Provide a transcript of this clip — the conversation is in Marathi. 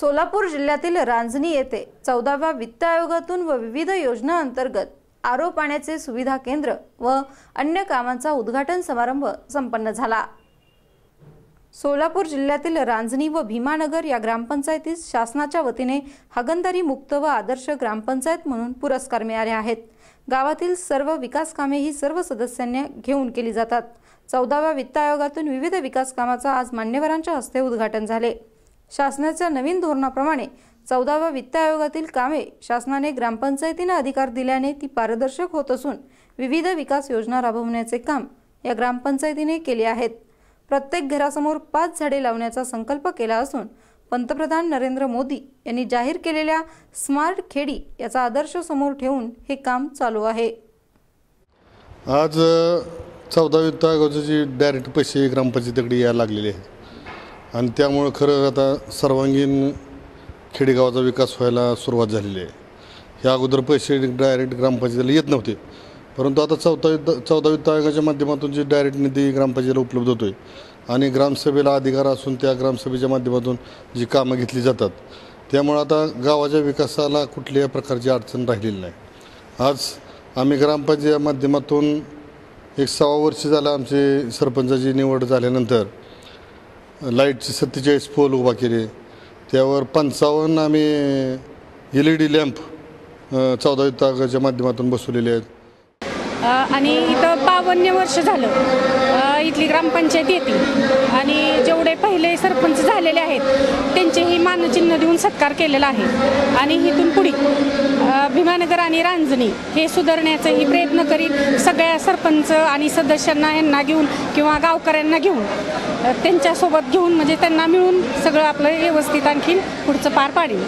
सोलापूर जिल्ह्यातील रांजणी येथे चौदाव्या वित्त आयोगातून व विविध योजना अंतर्गत आरो पाण्याचे सुविधा केंद्र व अन्य कामांचा उद्घाटन समारंभ संपन्न झाला. सोलापूर जिल्ह्यातील रांजणी व भीमानगर या ग्रामपंचायतीस शासनाच्या वतीने हगंदारी मुक्त व आदर्श ग्रामपंचायत म्हणून पुरस्कार मिळाले आहेत. गावातील सर्व विकास कामे ही सर्व सदस्यांनी घेऊन केली जातात. चौदाव्या वित्त आयोगातून विविध विकास कामाचा आज मान्यवरांच्या हस्ते उद्घाटन झाले. शासनाच्या नवीन धोरणाप्रमाणे चौदाव्या वित्त आयोगातील कामे शासनाने ग्रामपंचायतींना अधिकार दिल्याने ती पारदर्शक होत असून विविध विकास योजना राबवण्याचे काम या ग्रामपंचायतीने केले आहेत. प्रत्येक घरासमोर पाच झाडे लावण्याचा संकल्प केला असून पंतप्रधान नरेंद्र मोदी यांनी जाहीर केलेल्या स्मार्ट खेडी याचा आदर्श समोर ठेवून हे काम चालू आहे. आज चौदा वित्त आयोगाचे डायरेक्ट पैसे ग्रामपंचायतीकडे यायला लागलेले आहेत. आणि त्यामुळं खरं आता सर्वांगीण खेडेगावाचा विकास व्हायला सुरुवात झालेली आहे. ह्या अगोदर पैसे डायरेक्ट ग्रामपंचायतीला येत नव्हते. परंतु आता चौदा वित्त चौदा वित्त आयोगाच्या माध्यमातून जे डायरेक्ट निधी ग्रामपंचायतीला उपलब्ध होतो आहे आणि ग्रामसभेला अधिकार असून त्या ग्रामसभेच्या माध्यमातून जी कामं घेतली जातात त्यामुळं आता गावाच्या विकासाला कुठल्याही प्रकारची अडचण राहिलेली नाही. आज आम्ही ग्रामपंचायत माध्यमातून एक सव्वा वर्ष झालं आमची सरपंचाची निवड झाल्यानंतर लाईटचे सत्तेचाळीस पोल उभा केले. त्यावर पंचावन्न आम्ही एल ई डी लॅम्प चौदा विभागाच्या माध्यमातून बसवलेले आहेत. आणि इथं बावन्न वर्ष झालं. इथली ग्रामपंचायत येते. आणि जेवढे पहिले सरपंच झालेले आहेत त्यांचेही मानचिन्ह देऊन सत्कार केलेला आहे. आणि इथून पुढे भीमानगर आणि रांजणी हे सुधारण्याचाही प्रयत्न करीत सगळ्या सरपंच आणि सदस्यांना यांना घेऊन किंवा गावकऱ्यांना घेऊन त्यांच्यासोबत घेऊन म्हणजे त्यांना मिळून सगळं आपलं व्यवस्थित आणखीन पुढचं पार पाडेल.